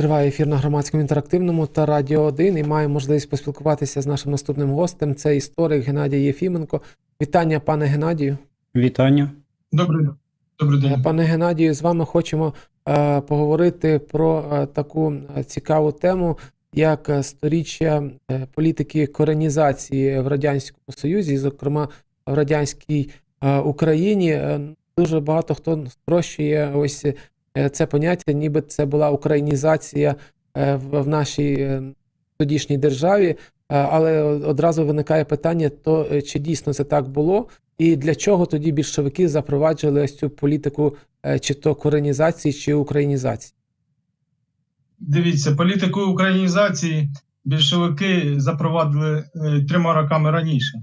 Триває ефір на громадському інтерактивному та Радіо 1 і маю можливість поспілкуватися з нашим наступним гостем. Це історик Геннадій Єфіменко. Вітання, пане Геннадію. Вітання. Добрий, добрий Е, день. Пане Геннадію, з вами хочемо е, поговорити про е, таку е, цікаву тему, як е, сторіччя е, політики коренізації в Радянському Союзі, зокрема в радянській е, Україні. Е, Дуже багато хто спрощує ось е, це поняття, ніби це була українізація е, в, нашій е, тодішній державі. Е, Але одразу виникає питання: то е, чи дійсно це так було? І для чого тоді більшовики запроваджували ось цю політику е, чи то коренізації, чи українізації? Дивіться, політику українізації більшовики запровадили е, трьома роками раніше.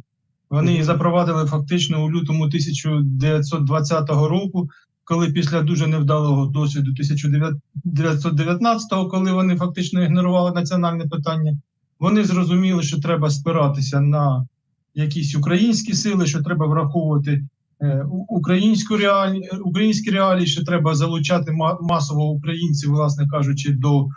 Вони її запровадили фактично у лютому 1920 року, коли після дуже невдалого досвіду 1919, коли вони фактично ігнорували національне питання, вони зрозуміли, що треба спиратися на якісь українські сили, що треба враховувати е, українську реалі, українські реалії, що треба залучати ма- масово українців, власне кажучи, до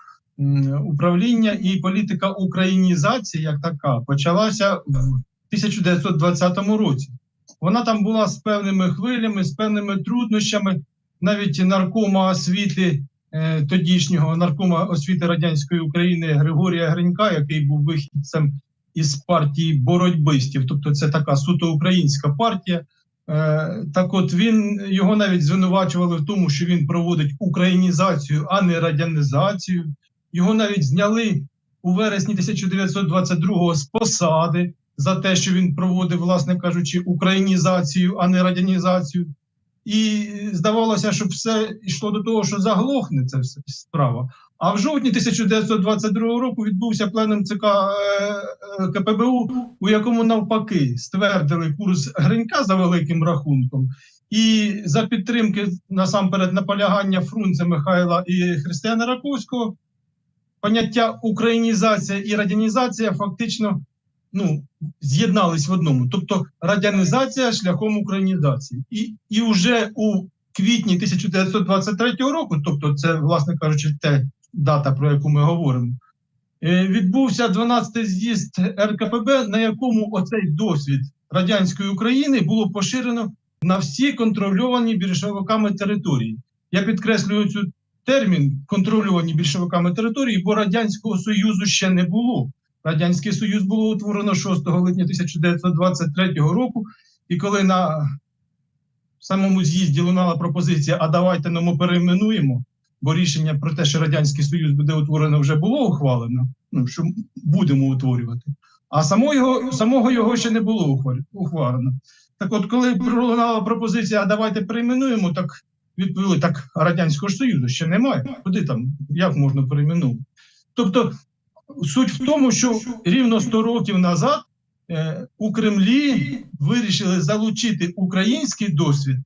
управління. І політика українізації, як така, почалася в 1920 році. Вона там була з певними хвилями, з певними труднощами. Навіть наркома освіти е, тодішнього наркома освіти радянської України Григорія Гринька, який був вихідцем із партії боротьбистів, тобто це така суто українська партія. Е, Так, от він його навіть звинувачували в тому, що він проводить українізацію, а не радянізацію. Його навіть зняли у вересні 1922-го з посади за те, що він проводив, власне кажучи, українізацію, а не радянізацію. І здавалося, що все йшло до того, що заглохне ця справа. А в жовтні 1922 року відбувся пленум ЦК е, е, КПБУ, у якому навпаки ствердили курс Гринька за великим рахунком, і за підтримки насамперед наполягання Фрунзе Михайла і Християна Раковського, поняття українізація і радянізація фактично ну, з'єднались в одному. Тобто радянізація шляхом українізації. І, і вже у квітні 1923 року, тобто це, власне кажучи, те дата, про яку ми говоримо, е, відбувся 12-й з'їзд РКПБ, на якому оцей досвід радянської України було поширено на всі контрольовані більшовиками території. Я підкреслюю цю термін контрольовані більшовиками території, бо Радянського Союзу ще не було. Радянський Союз було утворено 6 липня 1923 року, і коли на самому з'їзді лунала пропозиція, а давайте ну, ми перейменуємо, бо рішення про те, що Радянський Союз буде утворено, вже було ухвалено, ну, що будемо утворювати. А самого його, самого його ще не було ухвалено. Так от, коли пролунала пропозиція, а давайте перейменуємо, так відповіли, так Радянського Союзу ще немає. Куди там, як можна перейменувати? Тобто, суть в тому, що рівно 100 років назад е, у Кремлі вирішили залучити український досвід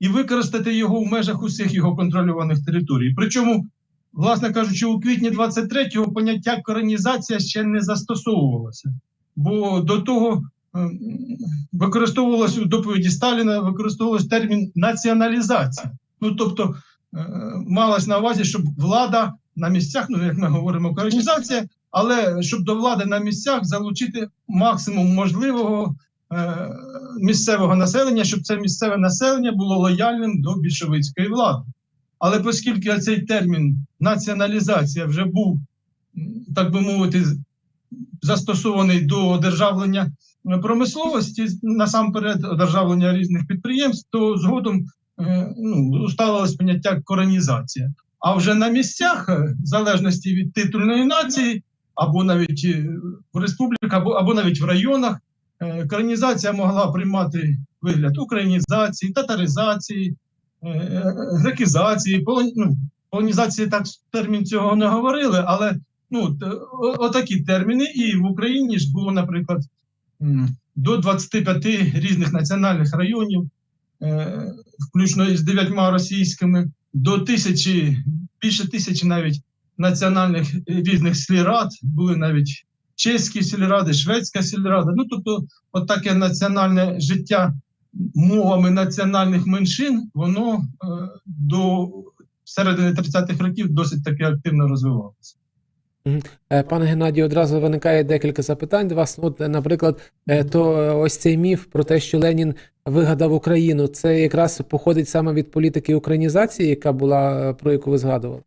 і використати його в межах усіх його контрольованих територій. Причому, власне кажучи, у квітні 23-го поняття коронізація ще не застосовувалося, бо до того ем, використовувалось у доповіді Сталіна, використовувався термін націоналізація. Ну тобто е, малось на увазі, щоб влада на місцях, ну як ми говоримо, коронізація, але щоб до влади на місцях залучити максимум можливого е, місцевого населення, щоб це місцеве населення було лояльним до більшовицької влади. Але оскільки цей термін націоналізація вже був, так би мовити, застосований до одержавлення промисловості, насамперед одержавлення різних підприємств, то згодом е, ну, усталилось поняття коронізація. А вже на місцях, е, в залежності від титульної нації, або навіть е, в республіках, або, або навіть в районах, е, коронізація могла приймати вигляд українізації, татаризації, е, е, грекізації, полон- ну, полонізації так термін цього не говорили, але ну, отакі терміни. І в Україні ж було, наприклад, до 25 різних національних районів, включно із дев'ятьма російськими, до тисячі, більше тисячі навіть національних різних сільрад, були навіть чеські сільради, шведська сільрада. Ну тобто, от таке національне життя мовами національних меншин, воно е, до середини 30-х років досить таки активно розвивалася. Е, Пане Геннадію, одразу виникає декілька запитань до вас. От, е, наприклад, е, то е, ось цей міф про те, що Ленін вигадав Україну, це якраз походить саме від політики українізації, яка була про яку ви згадували.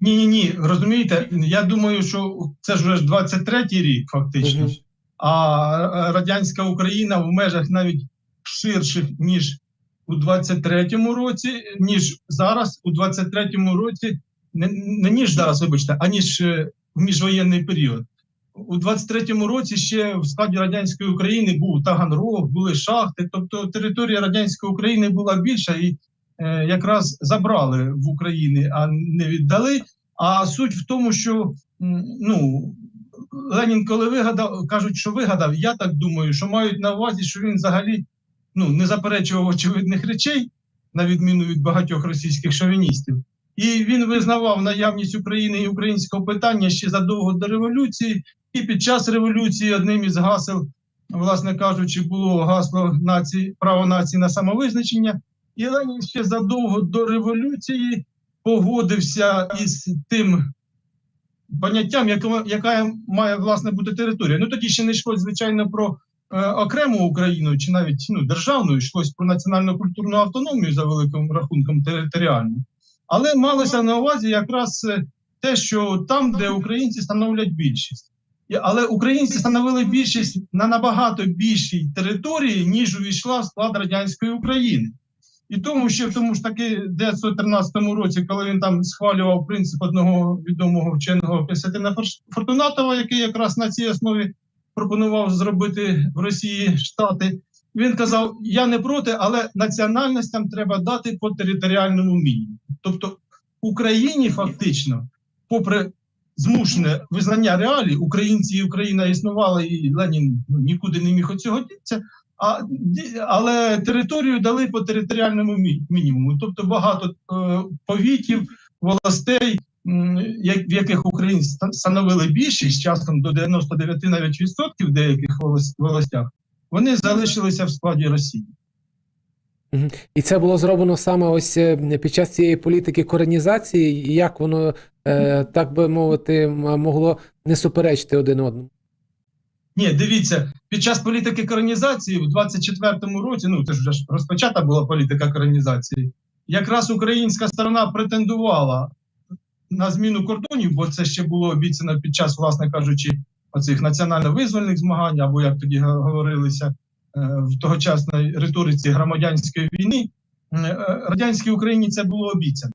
Ні, ні, ні. Розумієте, я думаю, що це ж вже 23-й рік, фактично. Мгм. А радянська Україна в межах навіть ширших, ніж у 23-му році, ніж зараз, у 23-му році, не, не ніж зараз, вибачте, а ніж е, в міжвоєнний період. У 23-му році ще в складі радянської України був Таганрог, були шахти. Тобто територія радянської України була більша і якраз забрали в Україні, а не віддали. А суть в тому, що ну Ленін, коли вигадав, кажуть, що вигадав, я так думаю, що мають на увазі, що він взагалі ну, не заперечував очевидних речей, на відміну від багатьох російських шовіністів. І він визнавав наявність України і українського питання ще задовго до революції, і під час революції одним із гасел, власне кажучи, було гасло нації, право нації на самовизначення. І ще задовго до революції погодився із тим поняттям, яка має власне бути територія. Ну тоді ще не йшлось, звичайно, про е, окрему Україну чи навіть ну, державну, йшлось про національну культурну автономію за великим рахунком територіальну. Але малося на увазі якраз е, те, що там, де українці становлять більшість. Але українці становили більшість на набагато більшій території, ніж увійшла в склад радянської України. І тому ще в тому ж таки 1913 році, коли він там схвалював принцип одного відомого вченого Костянтина Форш- Фортунатова, який якраз на цій основі пропонував зробити в Росії штати, він казав: Я не проти, але національностям треба дати по територіальному мінімуму. Тобто Україні фактично, попри змушене визнання реалій, українці і Україна існували, і Ленін ну, нікуди не міг цього дітися. А, але територію дали по територіальному мінімуму. Тобто багато е, повітів, властей, м, в яких українці ста- становили більшість, часом до 99 навіть відсотків в деяких волос- волостях, вони залишилися в складі Росії. І це було зроблено саме ось е, під час цієї політики коренізації, і як воно, е, так би мовити, могло не суперечити один одному. Ні, дивіться, під час політики коронізації в 24-му році, ну це ж вже ж розпочата була політика коронізації, якраз українська сторона претендувала на зміну кордонів, бо це ще було обіцяно під час, власне кажучи, оцих національно-визвольних змагань, або як тоді говорилися е, в тогочасній риториці громадянської війни. Е, е, Радянській Україні це було обіцяно.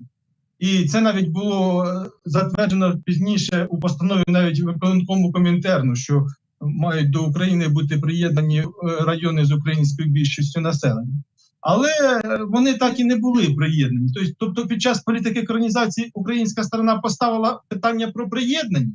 І це навіть було затверджено пізніше у постанові навіть виконкому комінтерну, що мають до України бути приєднані е, райони з українською більшістю населення. Але е, вони так і не були приєднані. Тобто, під час політики колонізації українська сторона поставила питання про приєднання,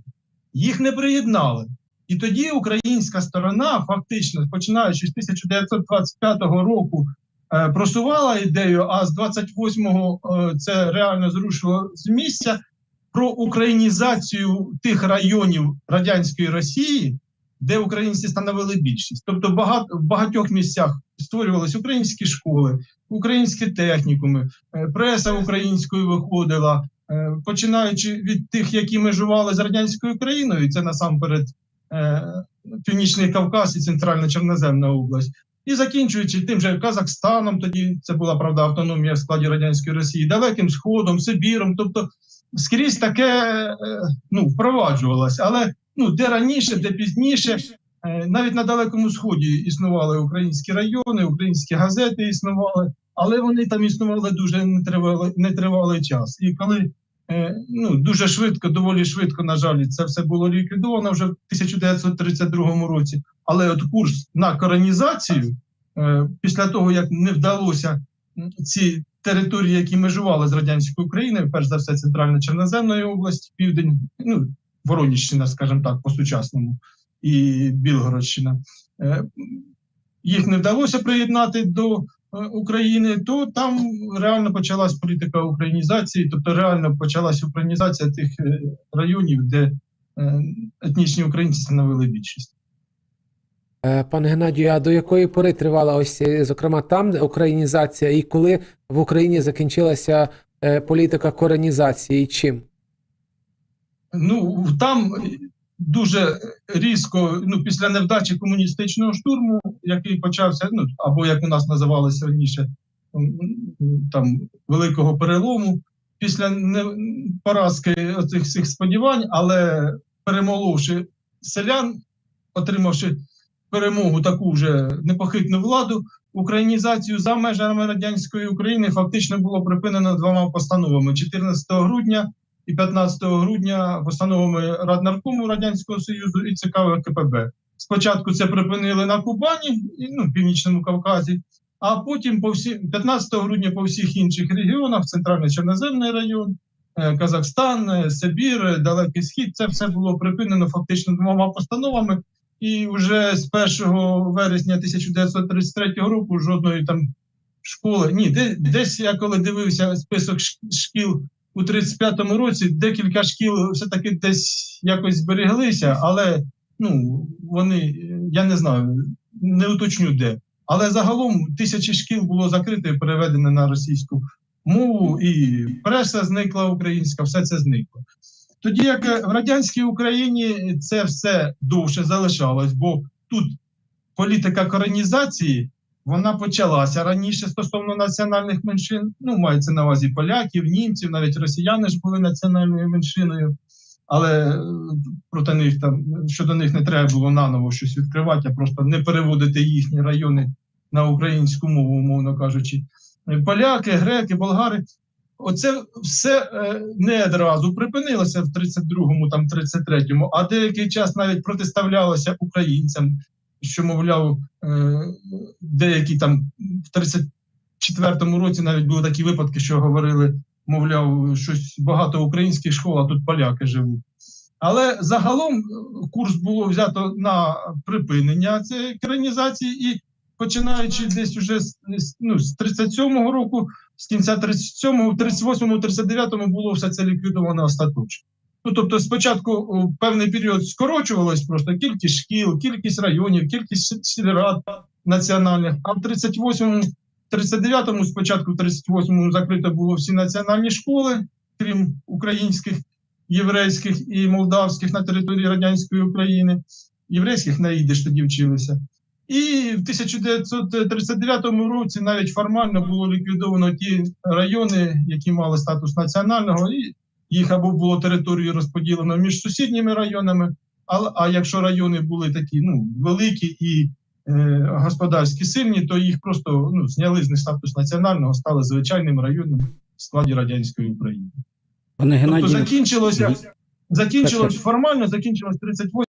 їх не приєднали. І тоді українська сторона, фактично, починаючи з 1925 року, е, просувала ідею, а з 28-го е, це реально зрушило з місця про українізацію тих районів радянської Росії, де українці становили більшість. Тобто багато в багатьох місцях створювалися українські школи, українські технікуми, е, преса українською виходила, е, починаючи від тих, які межували з радянською країною, це насамперед е, Північний Кавказ і Центральна Чорноземна область. І закінчуючи тим же Казахстаном, тоді це була правда автономія в складі радянської Росії, Далеким Сходом, Сибіром. Тобто скрізь таке ну, впроваджувалось. Але ну, де раніше, де пізніше, е, навіть на Далекому Сході існували українські райони, українські газети існували, але вони там існували дуже нетривалий, нетривалий час. І коли е, ну, дуже швидко, доволі швидко, на жаль, це все було ліквідовано вже в 1932 році. Але от курс на коронізацію, е, після того як не вдалося ці території, які межували з радянською Україною, перш за все, центральна Чорноземної області, південь, ну Воронівщина, скажімо так, по сучасному, і Білгородщина. Е, Їх не вдалося приєднати до е, України, то там реально почалась політика українізації, тобто реально почалась українізація тих е, районів, де етнічні українці становили більшість. Пане Геннадію, а до якої пори тривала ось, зокрема, там українізація, і коли в Україні закінчилася політика коренізації чим? Ну там дуже різко, ну після невдачі комуністичного штурму, який почався, ну або як у нас називалося раніше, там великого перелому, після поразки оцих всіх сподівань, але перемоловши селян, отримавши перемогу таку вже непохитну владу, українізацію за межами радянської України фактично було припинено двома постановами. 14 грудня і 15 грудня постановами Раднаркому Радянського Союзу і ЦК ВКПБ. Спочатку це припинили на Кубані, ну, Північному Кавказі, а потім по всі, 15 грудня по всіх інших регіонах, центральний Чорноземний район, е, Казахстан, е, Сибір, е, Далекий Схід, це все було припинено фактично двома постановами. І вже з 1 вересня 1933 року жодної там школи. Ні, де, десь я коли дивився список шкіл у 35-му році, декілька шкіл все-таки десь якось збереглися, але ну вони, я не знаю, не уточню де. Але загалом тисячі шкіл було закрито і переведено на російську мову, і преса зникла українська, все це зникло. Тоді як в радянській Україні це все довше залишалось, бо тут політика коронізації вона почалася раніше стосовно національних меншин. Ну, мається на увазі поляків, німців, навіть росіяни ж були національною меншиною, але е, проти них там щодо них не треба було наново щось відкривати, а просто не переводити їхні райони на українську мову, умовно кажучи. Поляки, греки, болгари. Оце все е, не одразу припинилося в 32-му, там 33-му, а деякий час навіть протиставлялося українцям, що мовляв, е, деякі там в 34-му році навіть були такі випадки, що говорили, мовляв, щось багато українських школ, а тут поляки живуть. Але загалом е, курс було взято на припинення цієї екранізації, і починаючи десь уже з, з- ну, з 37-го року, з кінця 37-го, 38-му, 39-му було все це ліквідовано остаточно. Ну, тобто, спочатку о, певний період скорочувалось просто кількість шкіл, кількість районів, кількість сіль- сільрад національних, а в 38-му, 39-му, спочатку в 38-му закрито було всі національні школи, крім українських, єврейських і молдавських на території радянської України. Єврейських на ідиш тоді вчилися. І в 1939 році навіть формально було ліквідовано ті райони, які мали статус національного, і їх або було територію розподілено між сусідніми районами. А, а якщо райони були такі ну, великі і е, господарські сильні, то їх просто ну, зняли з них статус національного, стали звичайним районом в складі радянської України. Пане Тобто закінчилося, закінчилось формально, закінчилось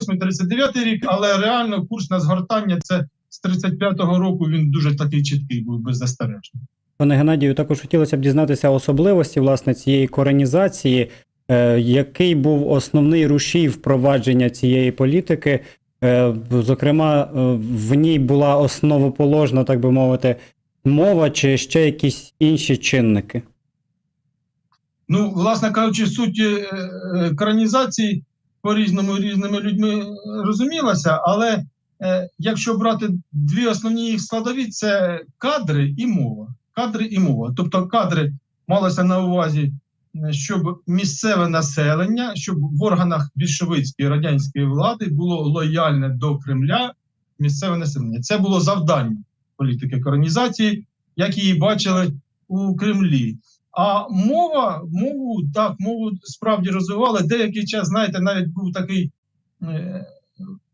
38-39 рік, але реально курс на згортання це з 35-го року він дуже такий чіткий був беззастережний. Пане Геннадію, також хотілося б дізнатися особливості власне цієї коренізації. Е, який був основний рушій впровадження цієї політики? Е, зокрема, е, в ній була основоположна, так би мовити, мова чи ще якісь інші чинники? Ну, власне кажучи, суть е, е, по-різному різними людьми розумілася, але е, якщо брати дві основні їх складові, це кадри і мова. Кадри і мова. Тобто кадри малося на увазі, е, щоб місцеве населення, щоб в органах більшовицької радянської влади було лояльне до Кремля місцеве населення. Це було завдання політики коронізації, як її бачили у Кремлі. А мова, мову так, мову справді розвивали. Деякий час, знаєте, навіть був такий е,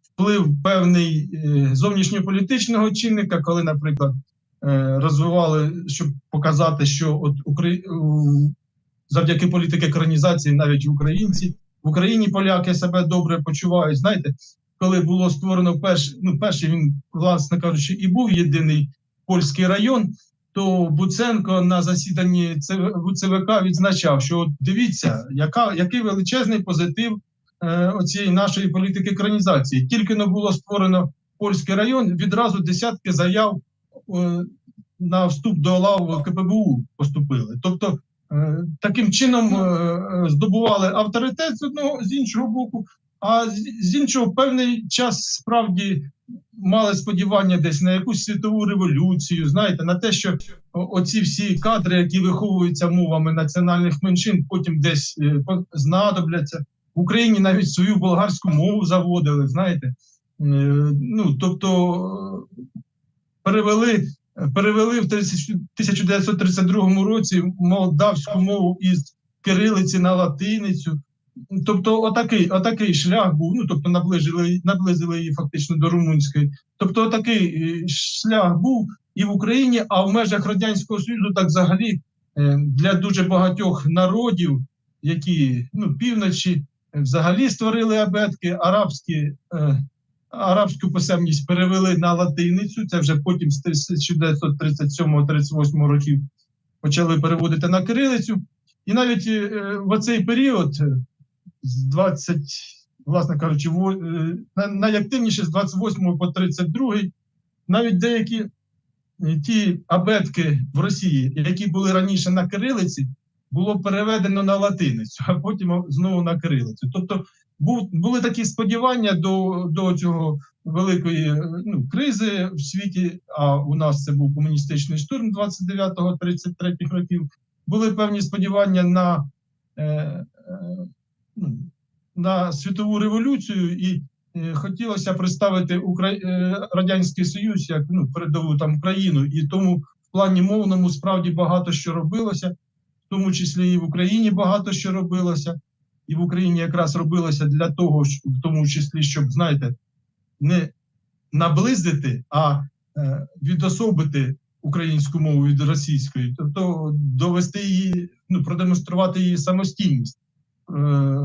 вплив певний е, зовнішньополітичного чинника, коли, наприклад, розвивали, щоб показати, що от Украї... завдяки політики екранізації навіть українці в Україні поляки себе добре почувають. Знаєте, коли було створено перший, ну перший він, власне кажучи, і був єдиний польський район то Буценко на засіданні ЦВ ЦВК відзначав, що от дивіться, яка, який величезний позитив е, оцієї нашої політики екранізації. Тільки не було створено польський район, відразу десятки заяв е, на вступ до лав КПБУ поступили. Тобто е, таким чином е, е, здобували авторитет з одного з іншого боку, а з, іншого певний час справді мали сподівання десь на якусь світову революцію, знаєте, на те, що оці всі кадри, які виховуються мовами національних меншин, потім десь е, знадобляться. В Україні навіть свою болгарську мову заводили, знаєте. Е, Ну, тобто е, перевели, перевели в 30 1932 році молдавську мову із кирилиці на латиницю. Тобто, отакий, отакий шлях був. Ну тобто, наближили, наблизили її фактично до румунської. Тобто, отакий е, шлях був і в Україні, а в межах радянського союзу, так взагалі е, для дуже багатьох народів, які ну півночі е, взагалі створили абетки, арабські. Арабську писемність перевели на латиницю. Це вже потім з 1937-38 років почали переводити на кирилицю. І навіть е, в оцей період е, з 20, власне кажучи, е, на- найактивніше з 28 по 32, навіть деякі ті абетки в Росії, які були раніше на кирилиці, було переведено на латиницю, а потім знову на кирилицю. Тобто був, були такі сподівання до, до цього великої ну, кризи в світі. А у нас це був комуністичний штурм 29-33 років. Були певні сподівання на, е, е, ну, на світову революцію, і е, хотілося представити Укра... е, Радянський Союз як ну, передову там країну. І тому в плані мовному справді багато що робилося, в тому числі і в Україні багато що робилося і в Україні якраз робилося для того, в тому числі, щоб знаєте, не наблизити, а е, відособити українську мову від російської, тобто довести її, ну продемонструвати її самостійність, е,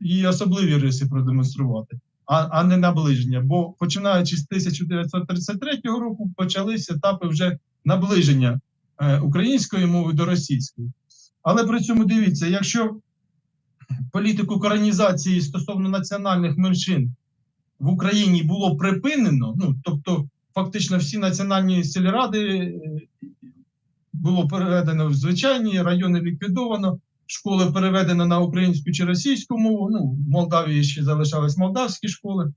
її особливі риси продемонструвати, а, а не наближення. Бо починаючи з 1933 року почалися етапи вже наближення е, української мови до російської. Але при цьому дивіться, якщо політику коронізації стосовно національних меншин в Україні було припинено. Ну тобто, фактично, всі національні сільради е, було переведено в звичайні райони ліквідовано. Школи переведено на українську чи російську мову. Ну, в Молдавії ще залишались молдавські школи.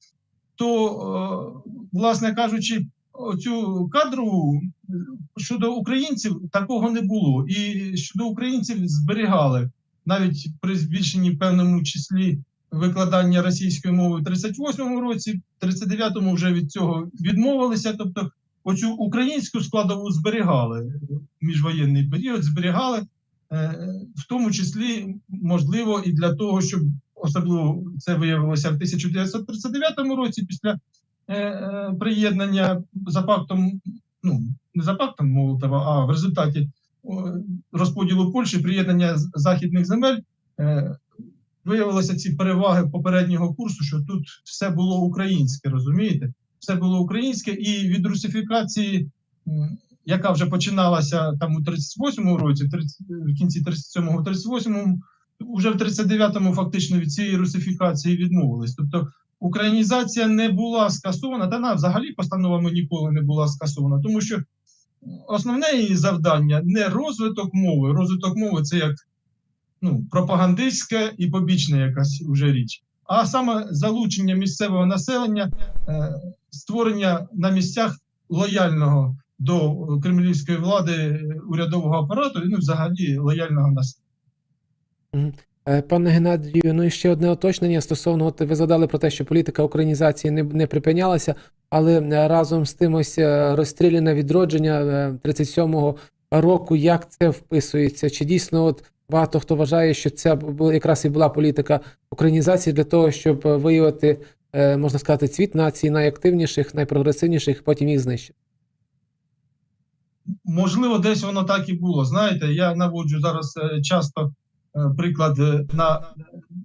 То, е, власне кажучи, оцю кадрову е, щодо українців такого не було. І щодо українців зберігали навіть при збільшенні певному числі викладання російської мови в 38-му році, в 39-му вже від цього відмовилися. Тобто, оцю українську складову зберігали міжвоєнний період, зберігали, е, в тому числі, можливо, і для того, щоб особливо це виявилося в 1939 році після е, е, приєднання за фактом, ну не за фактом Молотова, а в результаті розподілу Польщі, приєднання західних земель, е, виявилися ці переваги попереднього курсу, що тут все було українське, розумієте? Все було українське, і від русифікації, яка вже починалася там у 38-му році, в 30 в кінці 37-го, 38-му, вже в 39-му фактично від цієї русифікації відмовились. Тобто українізація не була скасована, та вона взагалі постановами ніколи не була скасована, тому що основне її завдання не розвиток мови. Розвиток мови це як ну, пропагандистська і побічна якась уже річ, а саме залучення місцевого населення, е, створення на місцях лояльного до кремлівської влади урядового апарату, і ну, взагалі лояльного населення. Е, Пане Геннадію, ну і ще одне уточнення стосовно, от ви згадали про те, що політика українізації не, не припинялася, але е, разом з тим ось е, розстріляне відродження е, 37-го року, як це вписується? Чи дійсно от багато хто вважає, що це якраз і була політика українізації для того, щоб виявити, можна сказати, цвіт нації найактивніших, найпрогресивніших, потім їх знищити? можливо, десь воно так і було. Знаєте, я наводжу зараз часто приклад е, на,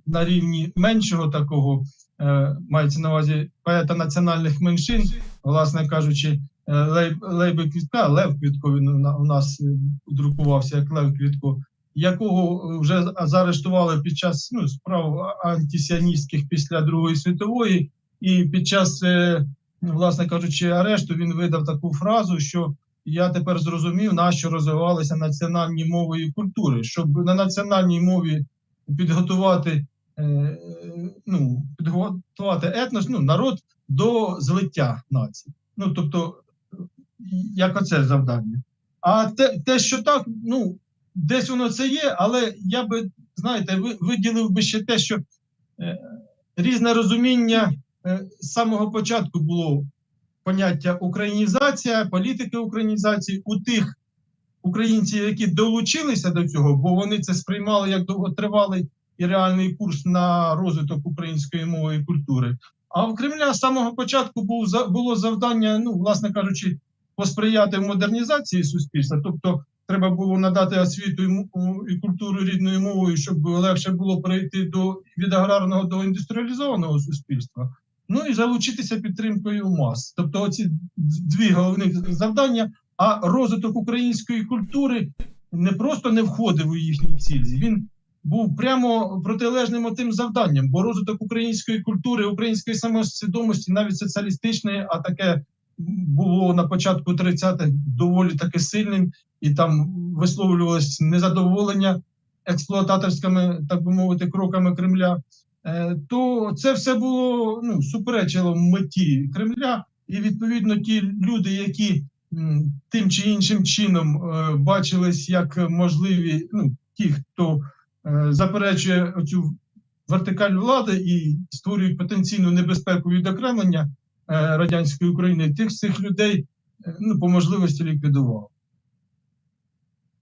на рівні меншого такого, е, мається на увазі поета національних меншин, власне кажучи, е, Лей- Лейби Квітка, Лев Квітко, він у нас е, друкувався як Лев Квітко, якого вже заарештували під час ну, справ антисіоністських після Другої світової, і під час, е, власне кажучи, арешту він видав таку фразу, що я тепер зрозумів, на що розвивалися національні мови і культури, щоб на національній мові підготувати, е, ну, підготувати етнос, ну, народ до злиття нації. Ну, тобто, як оце завдання. А те, те, що так, ну десь воно це є, але я би, знаєте, ви- виділив би ще те, що е, різне розуміння е, з самого початку було поняття українізація, політики українізації у тих українців, які долучилися до цього, бо вони це сприймали як довготривалий і реальний курс на розвиток української мови і культури. А в Кремля з самого початку був було завдання, ну, власне кажучи, посприяти модернізації суспільства. Тобто, треба було надати освіту і культуру рідною мовою, щоб легше було перейти до від аграрного до індустріалізованого суспільства. Ну і залучитися підтримкою мас. Тобто, оці дві головних завдання. А розвиток української культури не просто не входив у їхні цілі. Він був прямо протилежним тим завданням, бо розвиток української культури, української самосвідомості, навіть соціалістичної, а таке було на початку 30-х доволі таки сильним, і там висловлювалось незадоволення експлуататорськими, так би мовити, кроками Кремля. Е, То це все було ну, суперечило меті Кремля, і відповідно ті люди, які тим чи іншим чином е, бачились як можливі, ну ті, хто е, заперечує цю вертикаль влади і створюють потенційну небезпеку відокремлення радянської України, тих цих людей ну по можливості ліквідував.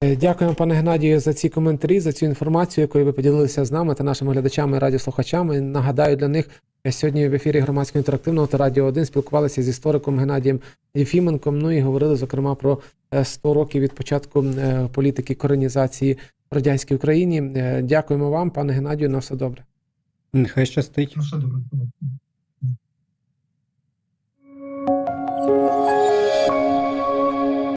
Е, Дякуємо, пане Геннадію, за ці коментарі, за цю інформацію, якою ви поділилися з нами та нашими глядачами і радіослухачами. Нагадаю для них е, сьогодні в ефірі громадського інтерактивного та радіо 1 спілкувалися з істориком Геннадієм Єфіменком. Ну і говорили зокрема про е, 100 років від початку е, політики коронізації в радянській Україні. Е, Дякуємо вам, пане Геннадію. На все добре. Нехай щастить. Ну все добре.